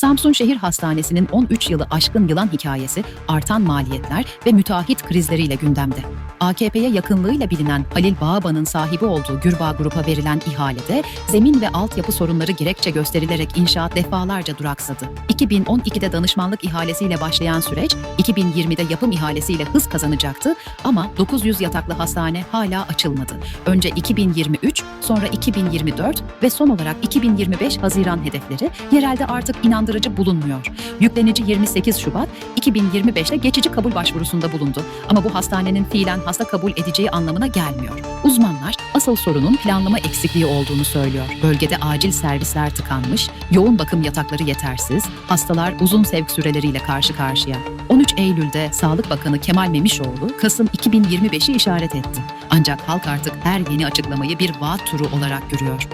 Samsun Şehir Hastanesi'nin 13 yılı aşkın yılan hikayesi artan maliyetler ve müteahhit krizleriyle gündemde. AKP'ye yakınlığıyla bilinen Halil Bağban'ın sahibi olduğu Gürbağ Grup'a verilen ihalede zemin ve altyapı sorunları gerekçe gösterilerek inşaat defalarca duraksadı. 2012'de danışmanlık ihalesiyle başlayan süreç 2020'de yapım ihalesiyle hız kazanacaktı ama 900 yataklı hastane hala açılmadı. Önce 2023, sonra 2024 ve son olarak 2025 Haziran hedefleri yerelde artık inandırıcı bulunmuyor. Yüklenici 28 Şubat 2025'te geçici kabul başvurusunda bulundu ama bu hastanenin fiilen hasta kabul edeceği anlamına gelmiyor. Uzmanlar asıl sorunun planlama eksikliği olduğunu söylüyor. Bölgede acil servisler tıkanmış, yoğun bakım yatakları yetersiz, hastalar uzun sevk süreleriyle karşı karşıya. 13 Eylül'de Sağlık Bakanı Kemal Memişoğlu Kasım 2025'i işaret etti. Ancak halk artık her yeni açıklamayı bir vaat turu olarak görüyor.